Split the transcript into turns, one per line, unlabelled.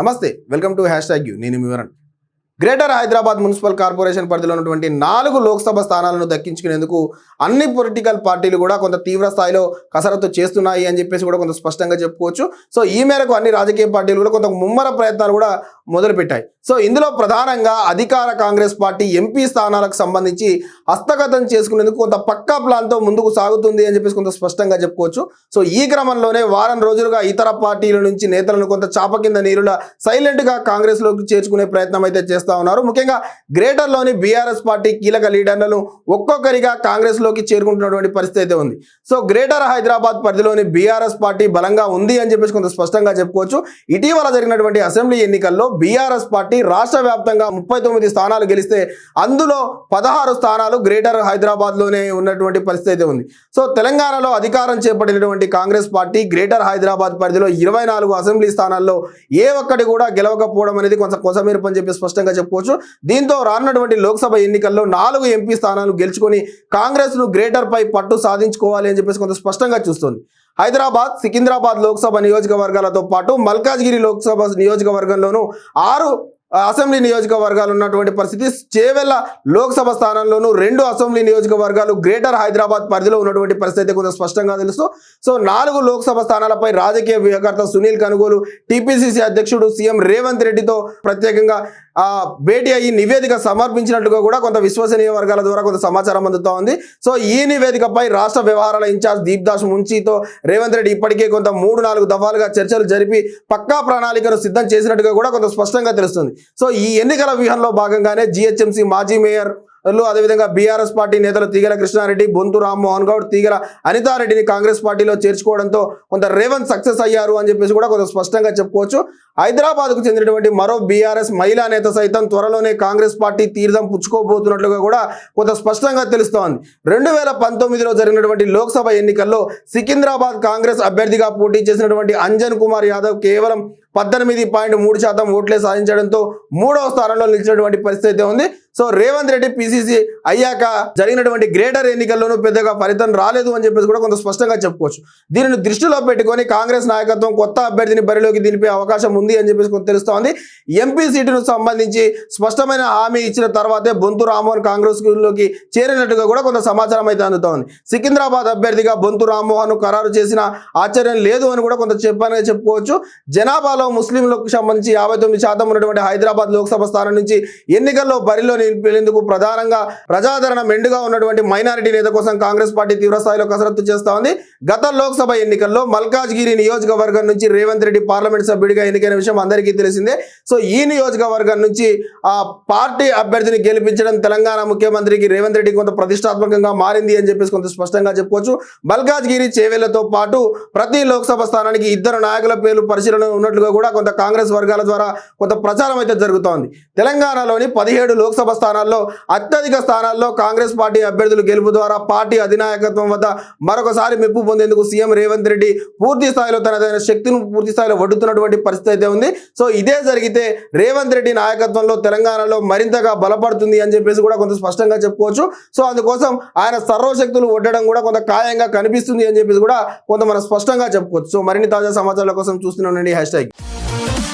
నమస్తే welcome to hash tag U. నేను Vivaran Greater Hyderabad municipal corporation పరిధిలో ఉన్నటువంటి నాలుగు లోక్సభ స్థానాలను దక్కించుకునేందుకు అన్ని పొలిటికల్ పార్టీలు కూడా కొంత తీవ్ర స్థాయిలో కసరత్తు చేస్తున్నాయి అని చెప్పేసి కూడా కొంత స్పష్టంగా చెప్పుకోవచ్చు. సో ఈ మేరకు అన్ని రాజకీయ పార్టీలు కూడా కొంత ముమ్మర ప్రయత్నాలు కూడా మొదలుపెట్టాయి. సో ఇందులో ప్రధానంగా అధికార కాంగ్రెస్ పార్టీ ఎంపీ స్థానాలకు సంబంధించి హస్తగతం చేసుకునేందుకు కొంత పక్కా ప్లాన్తో ముందుకు సాగుతుంది అని చెప్పేసి కొంత స్పష్టంగా చెప్పుకోవచ్చు. సో ఈ క్రమంలోనే వారం రోజులుగా ఇతర పార్టీల నుంచి నేతలను కొంత చాప కింద నీరుల సైలెంట్గా కాంగ్రెస్లోకి చేర్చుకునే ప్రయత్నం అయితే చేస్తూ ఉన్నారు. ముఖ్యంగా గ్రేటర్లోని బీఆర్ఎస్ పార్టీ కీలక లీడర్లను ఒక్కొక్కరిగా కాంగ్రెస్లోకి చేరుకుంటున్నటువంటి పరిస్థితి అయితే ఉంది. సో గ్రేటర్ హైదరాబాద్ పరిధిలోని బీఆర్ఎస్ పార్టీ బలంగా ఉంది అని చెప్పేసి కొంత స్పష్టంగా చెప్పుకోవచ్చు. ఇటీవల జరిగినటువంటి అసెంబ్లీ ఎన్నికల్లో బీఆర్ఎస్ పార్టీ రాష్ట్ర వ్యాప్తంగా ముప్పై తొమ్మిది స్థానాలు గెలిస్తే అందులో పదహారు స్థానాలు గ్రేటర్ హైదరాబాద్లోనే ఉన్నటువంటి పరిస్థితి అయితే ఉంది. సో తెలంగాణలో అధికారం చేపట్టినటువంటి కాంగ్రెస్ పార్టీ గ్రేటర్ హైదరాబాద్ పరిధిలో ఇరవై నాలుగు అసెంబ్లీ స్థానాల్లో ఏ ఒక్కటి కూడా గెలవకపోవడం అనేది కొంత కొసమీరపు అని చెప్పి స్పష్టంగా చెప్పుకోవచ్చు. దీంతో రానున్నటువంటి లోక్సభ ఎన్నికల్లో నాలుగు ఎంపీ స్థానాలు గెలుచుకొని కాంగ్రెస్ను గ్రేటర్ పై పట్టు సాధించుకోవాలి అని చెప్పేసి కొంత స్పష్టంగా చూస్తుంది. హైదరాబాద్ సికింద్రాబాద్ లోక్సభ నియోజకవర్గాలతో పాటు మల్కాజ్గిరి లోక్సభ నియోజకవర్గంలోనూ ఆరు అసెంబ్లీ నియోజకవర్గాలు ఉన్నటువంటి పరిస్థితి. చేవెళ్ళ లోక్సభ స్థానంలోనూ రెండు అసెంబ్లీ నియోజకవర్గాలు గ్రేటర్ హైదరాబాద్ పరిధిలో ఉన్నటువంటి పరిస్థితి కొంత స్పష్టంగా తెలుసు. సో నాలుగు లోక్సభ స్థానాలపై రాజకీయ వ్యూహకర్త సునీల్ కనుగోలు టీపీసీసీ అధ్యక్షుడు సీఎం రేవంత్ రెడ్డితో ప్రత్యేకంగా భేటీ అయ్యి నివేదిక సమర్పించినట్టుగా కూడా కొంత విశ్వసనీయ వర్గాల ద్వారా కొంత సమాచారం అందుతా ఉంది. సో ఈ నివేదికపై రాష్ట్ర వ్యవహారాల ఇన్ఛార్జ్ దీప్దాస్ ముంచీతో రేవంత్ రెడ్డి ఇప్పటికే కొంత మూడు నాలుగు దఫాలుగా చర్చలు జరిపి పక్కా ప్రణాళికను సిద్ధం చేసినట్టుగా కూడా కొంత స్పష్టంగా తెలుస్తుంది. సో ఈ ఎన్నికల వ్యూహంలో భాగంగానే జిహెచ్ఎంసీ మాజీ మేయర్ అదేవిధంగా బీఆర్ఎస్ పార్టీ నేతలు తీగల కృష్ణారెడ్డి బొంతు రామ్మోహన్ గౌడ్ తీగల అనితారెడ్డిని కాంగ్రెస్ పార్టీలో చేర్చుకోవడంతో కొంత రేవంత్ సక్సెస్ అయ్యారు అని చెప్పేసి కూడా కొంత స్పష్టంగా చెప్పుకోవచ్చు. హైదరాబాద్కు చెందినటువంటి మరో బీఆర్ఎస్ మహిళా నేత సైతం త్వరలోనే కాంగ్రెస్ పార్టీ తీర్థం పుచ్చుకోబోతున్నట్లుగా కూడా కొంత స్పష్టంగా తెలుస్తోంది. రెండు వేల పంతొమ్మిదిలో జరిగినటువంటి లోక్సభ ఎన్నికల్లో సికింద్రాబాద్ కాంగ్రెస్ అభ్యర్థిగా పోటీ చేసినటువంటి అంజన్ కుమార్ యాదవ్ కేవలం పద్దెనిమిది పాయింట్ మూడు శాతం ఓట్లే సాధించడంతో మూడవ స్థానంలో నిలిచినటువంటి పరిస్థితి అయితే ఉంది. సో రేవంత్ రెడ్డి పిసిసి అయ్యాక జరిగినటువంటి గ్రేటర్ ఎన్నికల్లోనూ పెద్దగా ఫలితం రాలేదు అని చెప్పేసి కూడా కొంత స్పష్టంగా చెప్పుకోవచ్చు. దీనిని దృష్టిలో పెట్టుకొని కాంగ్రెస్ నాయకత్వం కొత్త అభ్యర్థిని బరిలోకి దింపే అవకాశం ఉంది అని చెప్పేసి కొంత తెలుస్తోంది. ఎంపీ సీటును సంబంధించి స్పష్టమైన హామీ ఇచ్చిన తర్వాతే బొంతు రామ్మోహన్ కాంగ్రెస్లోకి చేరినట్టుగా కూడా కొంత సమాచారం అయితే అందుతోంది. సికింద్రాబాద్ అభ్యర్థిగా బొంతు రామ్మోహన్ ఖరారు చేసిన ఆశ్చర్యం లేదు అని కూడా కొంత చెప్పానని చెప్పుకోవచ్చు. జనాభాలో ముస్లింలకు సంబంధించి యాభై తొమ్మిది శాతం ఉన్నటువంటి హైదరాబాద్ లోక్సభ స్థానం నుంచి ఎన్నికల్లో బరిలో నిలిపేందుకు ప్రధానంగా ప్రజాదరణ మెండుగా ఉన్నటువంటి మైనారిటీ నేత కోసం కాంగ్రెస్ పార్టీ తీవ్రస్థాయిలో కసరత్తు చేస్తా ఉంది. గత లోక్సభ ఎన్నికల్లో మల్కాజ్గిరి నియోజకవర్గం నుంచి రేవంత్ రెడ్డి పార్లమెంట్ సభ్యుడిగా ఎన్నికైన విషయం అందరికీ తెలిసిందే. సో ఈ నియోజకవర్గం నుంచి ఆ పార్టీ అభ్యర్థిని గెలిపించడం తెలంగాణ ముఖ్యమంత్రికి రేవంత్ రెడ్డి కొంత ప్రతిష్టాత్మకంగా మారింది అని చెప్పేసి కొంత స్పష్టంగా చెప్పుకోవచ్చు. మల్కాజ్గిరి చేవేళ్ళతో పాటు ప్రతి లోక్సభ స్థానానికి ఇద్దరు నాయకుల పేర్లు పరిశీలన ఉన్నట్లుగా కూడా కొంత కాంగ్రెస్ వర్గాల ద్వారా కొంత ప్రచారం అయితే జరుగుతోంది. తెలంగాణలోని పదిహేడు లోక్సభ స్థానాల్లో అత్యధిక స్థానాల్లో కాంగ్రెస్ పార్టీ అభ్యర్థులు గెలుపు ద్వారా పార్టీ అధినాయకత్వం వద్ద మరొకసారి మెప్పు పొందేందుకు సీఎం రేవంత్ రెడ్డి పూర్తి స్థాయిలో తనదైన శక్తిని పూర్తి స్థాయిలో వడ్డుతున్నటువంటి పరిస్థితి అయితే ఉంది. సో ఇదే జరిగితే రేవంత్ రెడ్డి నాయకత్వంలో తెలంగాణలో మరింతగా బలపడుతుంది అని చెప్పేసి కూడా కొంత స్పష్టంగా చెప్పుకోవచ్చు. సో అందుకోసం ఆయన సర్వశక్తులు ఒడ్డడం కూడా కొంత ఖాయంగా కనిపిస్తుంది అని చెప్పేసి కూడా కొంత మనం స్పష్టంగా చెప్పుకోవచ్చు. సో మరిన్ని తాజా సమాచారాల కోసం చూస్తూనే ఉండండి. Hash tag. Thank you.